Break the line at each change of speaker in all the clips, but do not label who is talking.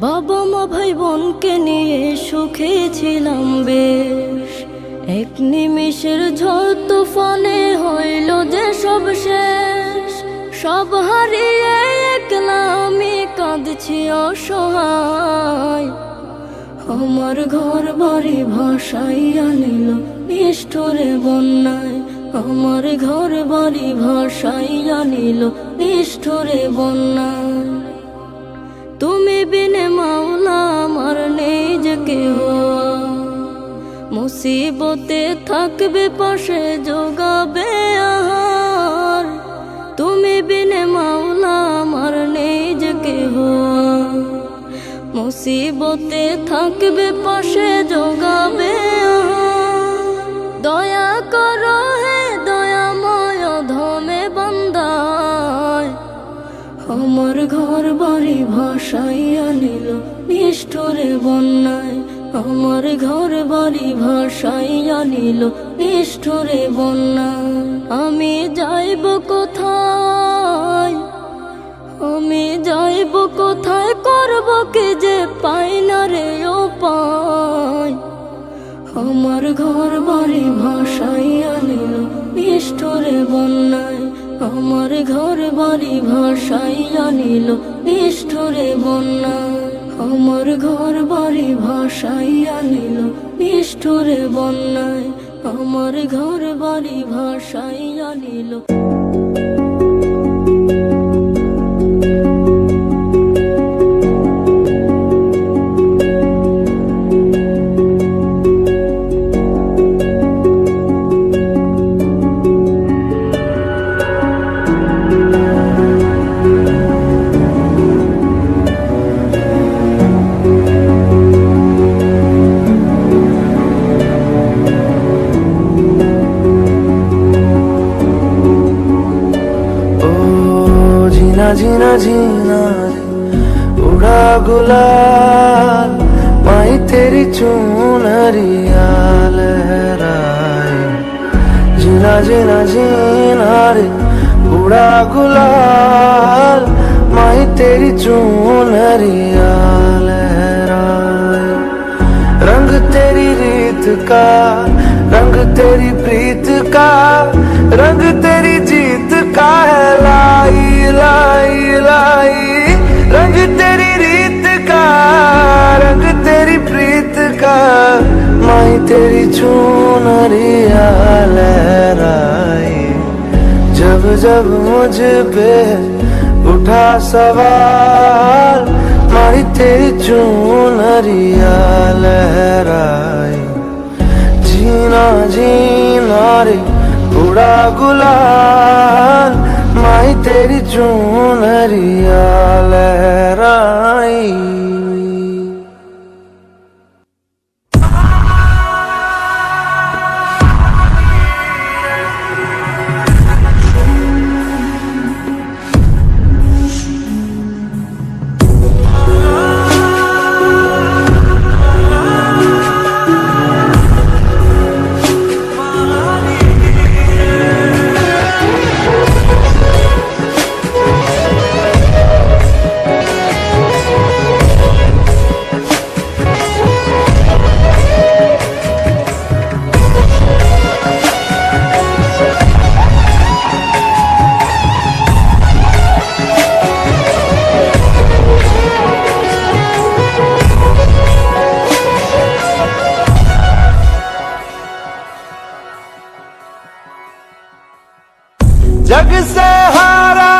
বাবা মা ভাই বোনকে নিয়ে সুখে ছিলাম বেশ। এক নিমিষের ঝড় তুফানে হইল যে সব শেষ। সব হারিয়ে একলা আমি কাঁদছি অসহায়। আমার ঘর বাড়ি ভাষাই আনিল নিষ্ঠুরে বন্যায়। আমার ঘর বাড়ি ভাষাই আনিল নিষ্ঠুরে বন্যায়। বিনে মাওলা আমার নেই যে কেহ মুসিবতে থাকবে পাশে যোগাবে আহার তুমি বিন মাওলা আমার নেই যে কেহ মুসিবতে থাকবে পাশে যোগাবে বাড়ি ভাষাই আনিল নিষ্ঠুরে বন্যায়। আমার ঘর বাড়ি ভাষাই আনিল নিষ্ঠুরে বন্যায়। আমি যাইব কোথায়? আমি যাইব কোথায়? করব কি যে পাই না রে ও পাই আমার ঘর বাড়ি ভাষাই আনিল নিষ্ঠুরে বন্যায়। আমার ঘর বাড়ি ভাষাই আনিল নিষ্ঠুরে বন্যা। আমার ঘর বাড়ি ভাষাই আনিল নিষ্ঠুরে বন্যায়। আমার ঘর বাড়ি ভাষাই আনিল
जीना जीना जीना रे। उड़ा गुलाल, माई तेरी चूनरिया लहराए जीना जीना जीना रे। उड़ा गुलाल, माई तेरी चूनरिया लहराए रंग तेरी रीत का, रंग तेरी प्रीत का, रंग तेरी तेरी चूनरिया लहराई जब जब मुझ पे उठा सवाल मारी तेरी चूनरिया लहराई जीना जीना रे उड़ा गुलाल माई तेरी चूनरिया लहराई जग से हारा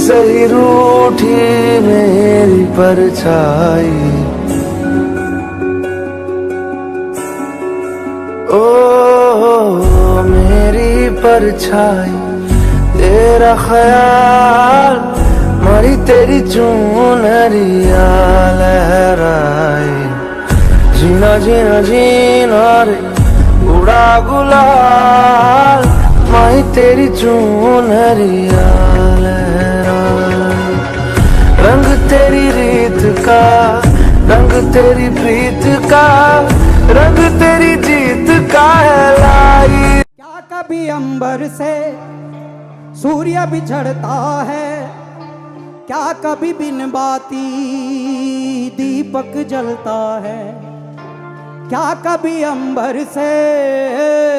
मुझसे ही रूठी मेरी परछाई ओ मेरी परछाई तेरा ख्याल मरी तेरी चूनरिया लहराए जीना जीना जीना रे उड़ा गुलाल माई तेरी चूनरिया का, रंग तेरी प्रीत का, रंग तेरी जीत का है लाई।
क्या कभी अंबर से सूर्य बिछड़ता है? क्या कभी बिन बाती दीपक जलता है? क्या कभी अंबर से